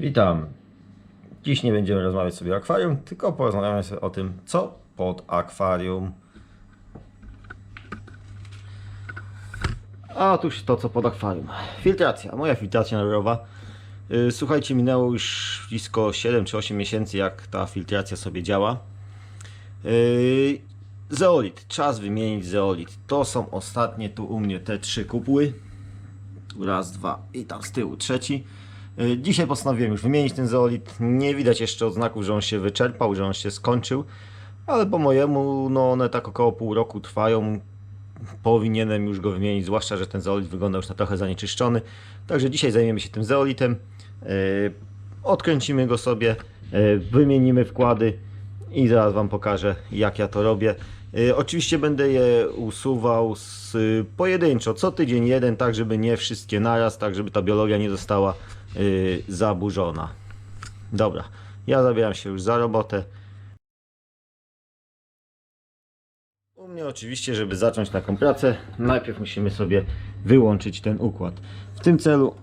Witam. Dziś nie będziemy rozmawiać sobie o akwarium, tylko porozmawiamy sobie o tym, co pod akwarium. A otóż to, co pod akwarium. Filtracja. Moja filtracja nalerowa. Yy, Słuchajcie, minęło już blisko 7 czy 8 miesięcy, jak ta filtracja sobie działa. Yy, Zeolit. Czas wymienić zeolit. To są ostatnie tu u mnie te trzy kupły. Raz, dwa i tam z tyłu trzeci. Y, Dzisiaj postanowiłem już wymienić ten zeolit. Nie widać jeszcze odznaków, że on się wyczerpał, że on się skończył, ale po mojemu, no one tak około pół roku trwają. Powinienem już go wymienić, zwłaszcza, że ten zeolit wygląda już na trochę zanieczyszczony. Także dzisiaj zajmiemy się tym zeolitem. Y, Odkręcimy go sobie, y, wymienimy wkłady i zaraz Wam pokażę, jak ja to robię. Oczywiście będę je usuwał z, pojedynczo, co tydzień jeden, tak żeby nie wszystkie naraz, tak żeby ta biologia nie została y, zaburzona. Dobra, ja zabieram się już za robotę. U mnie oczywiście, żeby zacząć taką pracę, najpierw musimy sobie wyłączyć ten układ. W tym celu,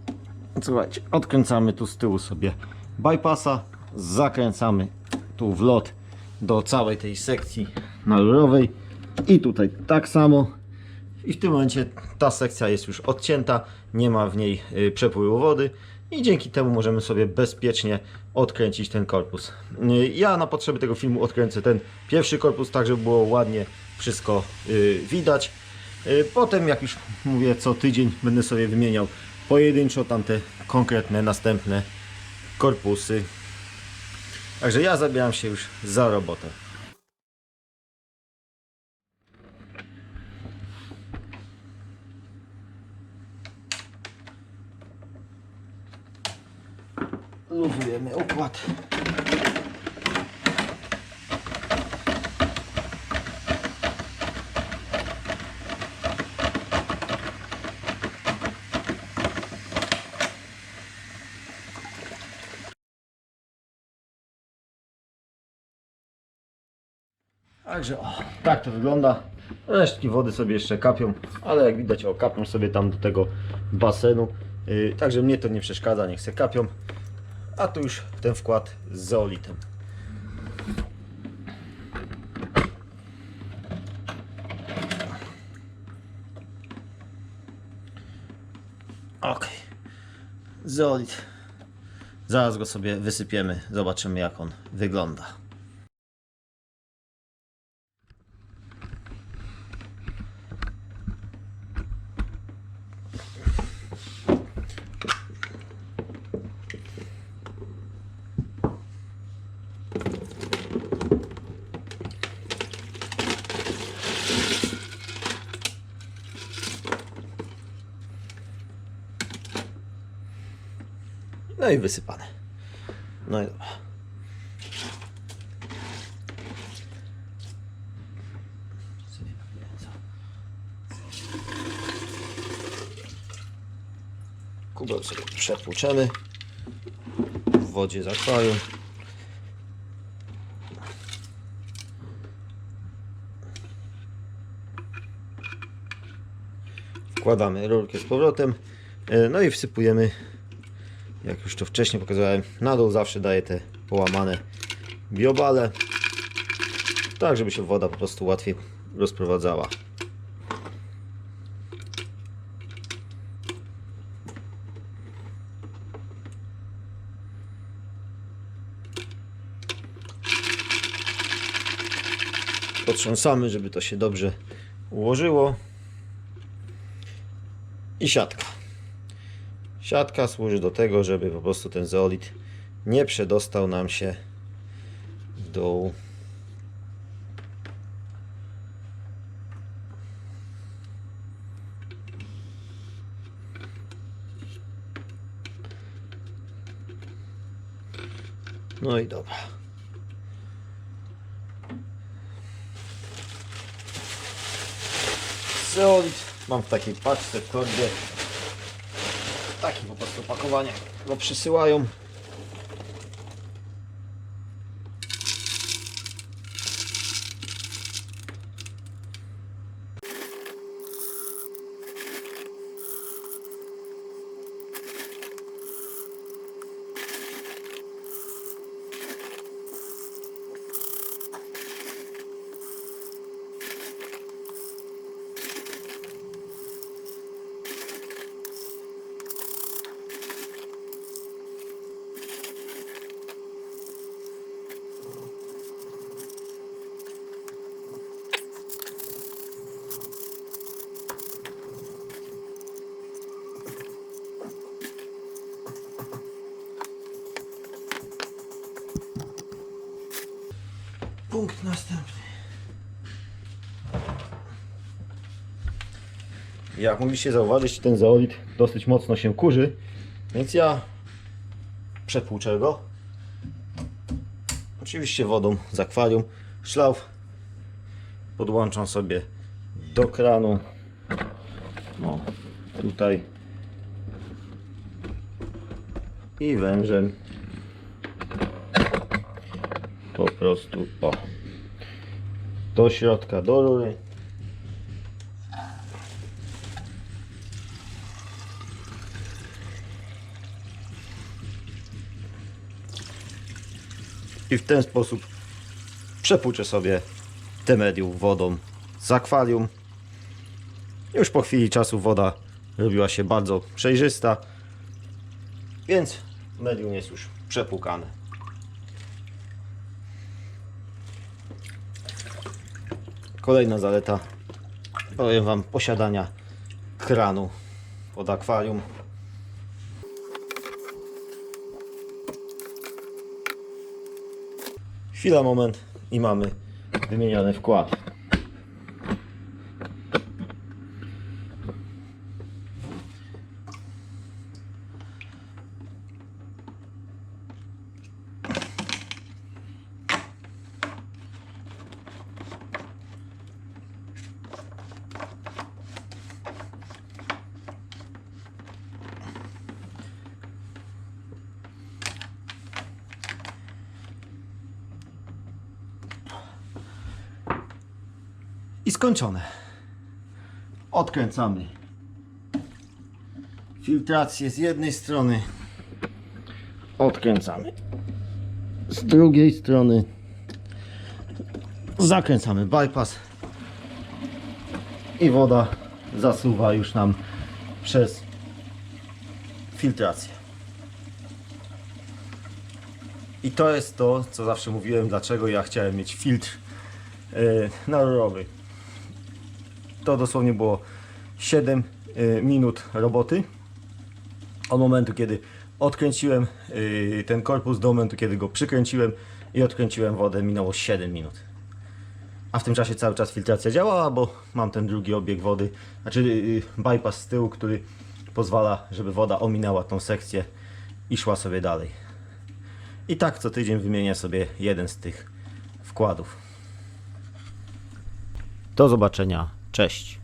słuchajcie, odkręcamy tu z tyłu sobie bypassa, zakręcamy tu w lot do całej tej sekcji nalurowej i tutaj tak samo i w tym momencie ta sekcja jest już odcięta, nie ma w niej y, przepływu wody i dzięki temu możemy sobie bezpiecznie odkręcić ten korpus. Y, Ja na potrzeby tego filmu odkręcę ten pierwszy korpus, tak żeby było ładnie wszystko y, widać. Y, Potem, jak już mówię, co tydzień będę sobie wymieniał pojedynczo tamte konkretne następne korpusy. Także ja zabieram się już za robotę. Luzujemy układ. Także o, tak to wygląda. Resztki wody sobie jeszcze kapią, ale jak widać o, kapią sobie tam do tego basenu. Yy, także mnie to nie przeszkadza, niech se kapią. A tu już ten wkład z zeolitem. Ok. Zeolit. Zaraz go sobie wysypiemy, zobaczymy jak on wygląda. No i wysypane. No i dobra. Sobie przepłuczemy w wodzie z akwarium. Wkładamy rurkę z powrotem. e, No i wsypujemy jak już to wcześniej pokazałem, na dół zawsze daję te połamane biobale, tak żeby się woda po prostu łatwiej rozprowadzała. Potrząsamy, żeby to się dobrze ułożyło. I siatka. Siatka służy do tego, żeby po prostu ten zeolit nie przedostał nam się dół. No i dobra. Zeolit mam w takiej paczce w torbie po prostu opakowanie go przysyłają. Punkt następny. Jak mogliście zauważyć, ten zeolit dosyć mocno się kurzy, więc ja przepłuczę go. Oczywiście wodą z akwarium. Szlauf podłączam sobie do kranu. No, tutaj. I wężem po prostu o. Do środka do rury. I w ten sposób przepłuczę sobie te medium wodą z akwarium. Już po chwili czasu woda robiła się bardzo przejrzysta więc medium jest już przepłukane Kolejna zaleta, powiem Wam, posiadania kranu pod akwarium. Chwila, moment i mamy wymieniony wkład. I skończone. Odkręcamy filtrację z jednej strony. Odkręcamy z drugiej strony. Zakręcamy bypass. I woda zasuwa już nam przez filtrację. I to jest to, co zawsze mówiłem, dlaczego ja chciałem mieć filtr yy. To dosłownie było 7 y, minut roboty. Od momentu, kiedy odkręciłem y, ten korpus, do momentu, kiedy go przykręciłem i odkręciłem wodę, minęło 7 minut. A w tym czasie cały czas filtracja działała, bo mam ten drugi obieg wody, znaczy y, bypass z tyłu, który pozwala, żeby woda ominęła tą sekcję i szła sobie dalej. I tak co tydzień wymienię sobie jeden z tych wkładów. Do zobaczenia. Cześć.